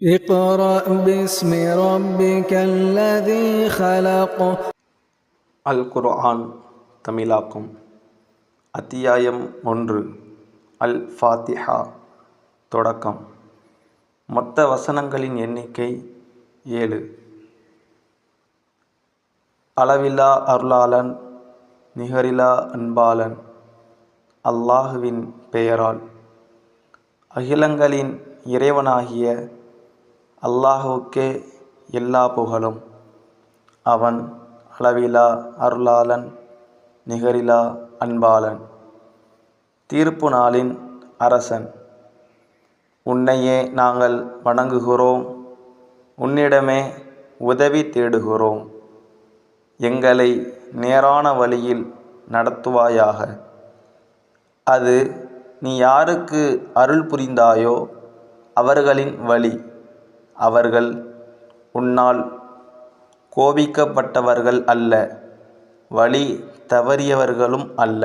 اقرأ باسم ربك الذي خلق அல் குர்ஆன் தமிழாக்கம் அத்தியாயம் ஒன்று அல் ஃபாத்திஹா தொடக்கம் மொத்த வசனங்களின் எண்ணிக்கை ஏழு அளவிலா அருளாளன் நிகரிலா அன்பாளன் அல்லாஹுவின் பெயரால் அகிலங்களின் இறைவனாகிய அல்லாஹுக்கே எல்லா புகழும். அவன் அளவிலா அருளாளன் நிகரிலா அன்பாளன். தீர்ப்பு நாளின் அரசன். உன்னையே நாங்கள் வணங்குகிறோம். உன்னிடமே உதவி தேடுகிறோம். எங்களை நேரான வழியில் நடத்துவாயாக. அது நீ யாருக்கு அருள் புரிந்தாயோ அவர்களின் வழி. அவர்கள் உன்னால் கோபிக்கப்பட்டவர்கள் அல்ல வழி தவறியவர்களும் அல்ல.